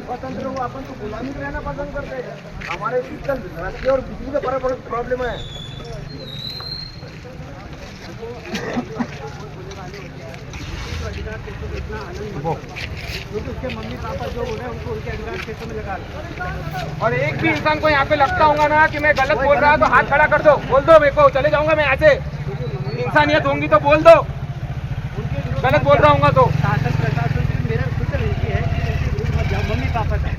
स्वतंत्र हो अपन तो गुलामी रहना पसंद करते हैं हमारे और बिजली का बड़ा बड़ा प्रॉब्लम है क्योंकि उसके मम्मी पापा जो बोले उनको उनके अधिकार क्षेत्र में लगा और एक भी इंसान को यहाँ पे लगता होगा ना कि मैं गलत बोल रहा हूँ तो हाथ खड़ा कर दो। बोल दो मेरे को चले जाऊंगा मैं ऐसे इंसानियत होंगी तो बोल दो। गलत बोल रहा हूँ तो। शासन प्रशासन की मेरा खुद विनती है मम्मी पापा का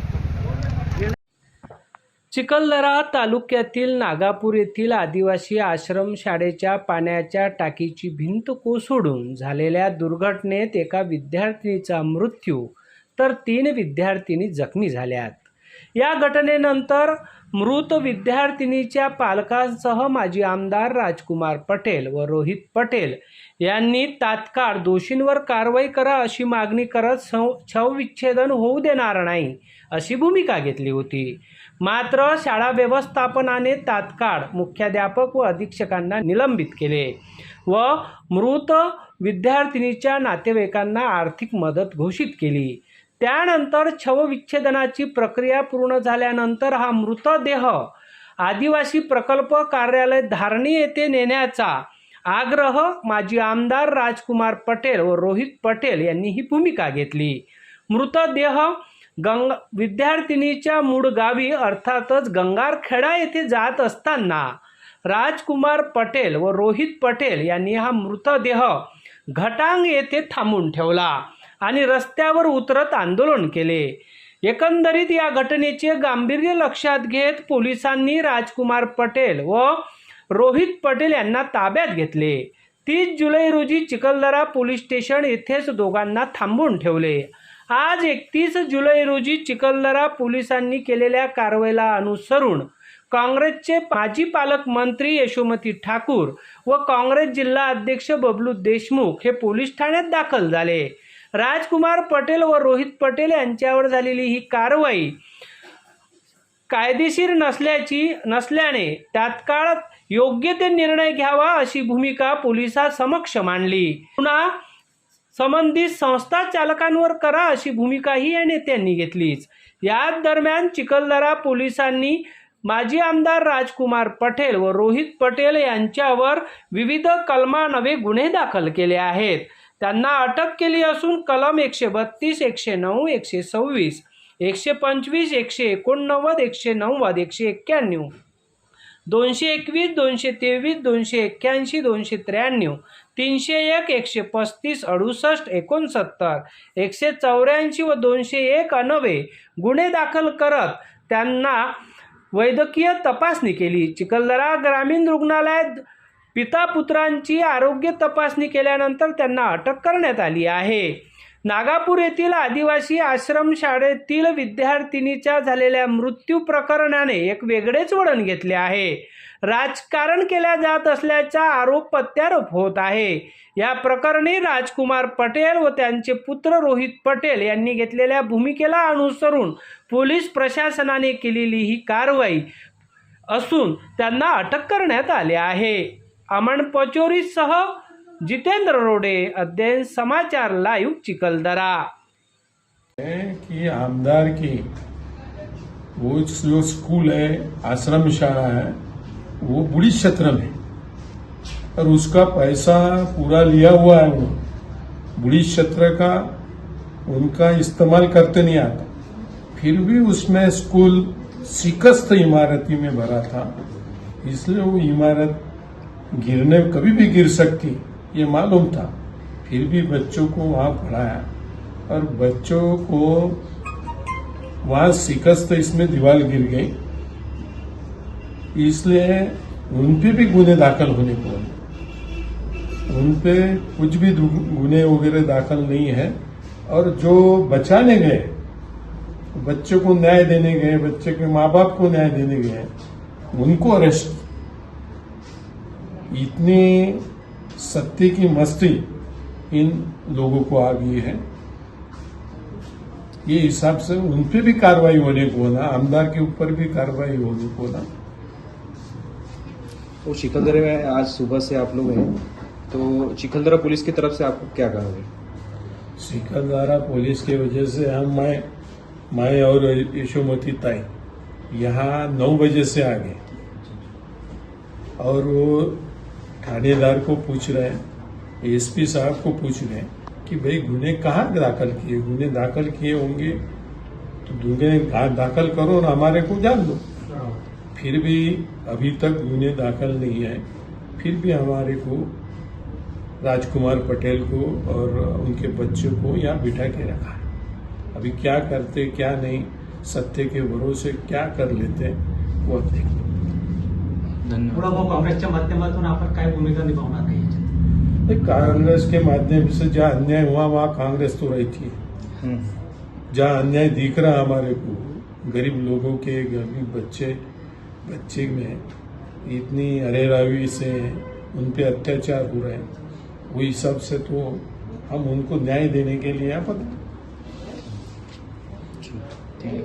चिखलदरा तालुक्यातील नागापूर येथील आदिवासी आश्रम शाळेच्या पाण्याच्या टाकीची भिंत कोसळून झालेल्या दुर्घटनेत एका विद्यार्थिनीचा मृत्यू तर तीन विद्यार्थिनी जखमी झाल्यात. या घटनेनंतर मृत विद्यार्थिनीच्या पालकांसह माजी आमदार राजकुमार पटेल व रोहित पटेल यांनी तात्काळ दोषींवर कारवाई करा अशी मागणी करत सं छवविच्छेदन होऊ देणार नाही अशी भूमिका घेतली होती. मात्र शाळा व्यवस्थापनाने तात्काळ मुख्याध्यापक व अधीक्षकांना निलंबित केले व मृत विद्यार्थिनीच्या नातेवाईकांना आर्थिक मदत घोषित केली. त्यानंतर छवविच्छेदनाची प्रक्रिया पूर्ण झाल्यानंतर हा मृतदेह आदिवासी प्रकल्प कार्यालय धारणी येथे नेण्याचा आग्रह माजी आमदार राजकुमार पटेल व रोहित पटेल यांनी ही भूमिका घेतली. मृतदेह गंग विद्यार्थिनीच्या मूळ गावी अर्थातच गंगारखेडा येथे जात असताना राजकुमार पटेल व रोहित पटेल यांनी हा मृतदेह घटांग येथे थांबून ठेवला. आणि रस्त्यावर उतरत आंदोलन केले. एकंदरीत या घटनेचे गांभीर्य लक्षात घेत पोलिसांनी राजकुमार पटेल व रोहित पटेल यांना ताब्यात घेतले. तीस जुलै रोजी चिखलदरा पोलीस स्टेशन येथेच दोघांना थांबून ठेवले. आज एकतीस जुलै रोजी चिखलदरा पोलिसांनी केलेल्या कारवाईला अनुसरून काँग्रेसचे माजी पालकमंत्री यशोमती ठाकूर व काँग्रेस जिल्हा अध्यक्ष बबलू देशमुख हे पोलीस ठाण्यात दाखल झाले. राजकुमार पटेल व रोहित पटेल यांच्यावर झालेली ही कारवाई कायदेशीर नसल्याची नसल्याने तात्काळ योग्य ते निर्णय घ्यावा अशी भूमिका पोलिसांसमक्ष मांडली. पुन्हा संबंधित संस्था चालकांवर करा अशी भूमिकाही या नेत्यांनी घेतलीच. याच दरम्यान चिखलदरा पोलिसांनी माजी आमदार राजकुमार पटेल व रोहित पटेल यांच्यावर विविध कलमानवे गुन्हे दाखल केले आहेत. त्यांना अटक केली असून कलम एकशे बत्तीस एकशे नऊ एकशे सव्वीस एकशे पंचवीस एकशे एकोणनव्वद एकशे नव्वद एकशे एक्क्याण्णव दोनशे एकवीस दोनशे तेवीस दोनशे एक्क्याऐंशी दोनशे त्र्याण्णव तीनशे एक एकशे पस्तीस अडुसष्ट एकोणसत्तर एकशे चौऱ्याऐंशी व दोनशे एक अनवे गुन्हे दाखल करत त्यांना वैद्यकीय तपासणी केली. चिखलदरा ग्रामीण रुग्णालयात पिता पुत्रांची आरोग्य तपासणी केल्यानंतर त्यांना अटक करण्यात आली आहे. नागापूर येथील आदिवासी आश्रमशाळेतील विद्यार्थिनीच्या झालेल्या मृत्यू प्रकरणाने एक वेगळेच वळण घेतले आहे. राजकारण केल्या जात असल्याचा आरोप प्रत्यारोप होत आहे. या प्रकरणी राजकुमार पटेल व त्यांचे पुत्र रोहित पटेल यांनी घेतलेल्या भूमिकेला अनुसरून पोलीस प्रशासनाने केलेली ही कारवाई असून त्यांना अटक करण्यात आली आहे. अमन पचोरीसह जितेंद्र रोडे, अध्ययन समाचार लाइव चिखलदरा। है कि आमदार की, वो जो स्कूल है, आश्रम शाला है, वो बुढ़ी क्षेत्र में और उसका पैसा पूरा लिया हुआ है उन्होंने बुढ़ी क्षेत्र का उनका इस्तेमाल करते नहीं आता। फिर भी उसमें स्कूल शिकस्त इमारती में भरा था। इसलिए वो इमारत गिरने कभी भी गिर सकती, ये मालूम था फिर भी बच्चों को वहाँ पढ़ाया और बच्चों को वहाँ शिकस्त इसमें दीवार गिर गई इसलिए उन पे भी गुने दाखिल होने को। उन पे कुछ भी गुने वगैरह दाखिल नहीं है और जो बचाने गए, बच्चों को न्याय देने गए, बच्चे के माँ बाप को न्याय देने गए, उनको अरेस्ट इतनी सत्य की मस्ती इन लोगों को आ गई है। ये हिसाब से उन पे भी कार्रवाई होने को ना आमदार के ऊपर भी कार्रवाई होने को ना। तो चिखलदरे में आज सुबह से आप लोग हैं तो चिखलदरा पुलिस की तरफ़ से आपको क्या कहोगे? सिकंदरा पुलिस की वजह से हम मैं मैं और यशोमती ताई यहाँ नौ बजे से आ गए और वो थानेदार को पूछ रहे हैं एसपी साहब को पूछ रहे हैं कि भाई गुने कहाँ दाखिल किए? गुने दाखिल किए होंगे। तो गुने दाखिल करो और हमारे को जान दो। फिर भी अभी तक गुने दाखिल नहीं है फिर भी हमारे को राजकुमार पटेल को और उनके बच्चों को यहाँ बिठा के रखा है। अभी क्या करते, क्या नहीं, सत्य के भरोसे क्या कर लेते हैं, वो अब देखो धन्यवाद। पुढं काँग्रेसच्या माध्यमातून आपण काय भूमिका निभावणार आहे कांग्रेस के माध्यम से जहाँ अन्याय हुआ वहाँ कांग्रेस तो रहती है हम्म। जहाँ अन्याय दिख रहा हमारे को गरीब लोगों के गरीब बच्चे बच्चे में इतनी अरेरावी से उन पे अत्याचार हो रहे हैं वो हिसाब से तो हम उनको न्याय देने के लिए यहाँ पर ठीक। है